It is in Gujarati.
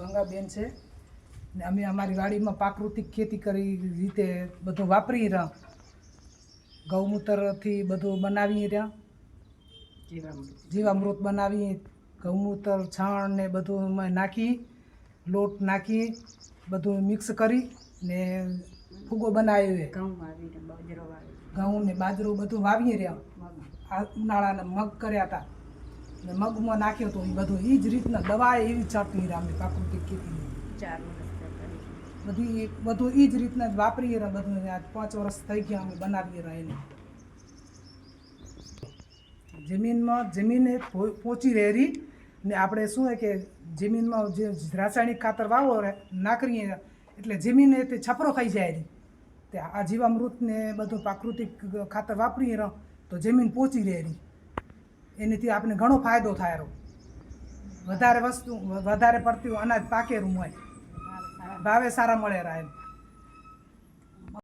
ગંગાબેન છે. ને અમે અમારી વાડીમાં પ્રાકૃતિક ખેતી કરી રીતે બધું વાપરી રહ્યા. ગૌમૂત્રથી બધું બનાવી રહ્યા. જીવામૃત બનાવી ગૌમૂત્ર છાણ ને બધું અમે નાખી લોટ નાખી બધું મિક્સ કરી ને ફૂગો બનાવ્યો ઘઉં ઘઉં ને બાજરો બધું વાવી રહ્યા. આ ઉનાળાના મગ કર્યા હતા. ને મગમાં નાખ્યો તો એ બધું એ જ રીતના દવા એવી ચટણી રહ્યા અમે પ્રાકૃતિક ખેતી બધી બધું એ જ રીતના જ વાપરીએ રહ્યા બધું. આજ પાંચ વર્ષ થઈ ગયા અમે બનાવીએ રહ્યા એને. જમીનમાં જમીને પોચી પહોંચી રહેરી ને આપણે શું હોય કે જમીનમાં જે રાસાયણિક ખાતર વાવો નાખરીએ નાખીએ એટલે જમીન તે છપરો ખાઈ જાય તે આ જીવામૃત ને બધું પ્રાકૃતિક ખાતર વાપરીએ રહ તો જમીન પહોંચી રહે રહી એનાથી આપણે ઘણો ફાયદો થાય રહ્યો વધારે વસ્તુ, વધારે પડતું અનાજ પાકેરું હોય. ભાવે સારા મળે રહે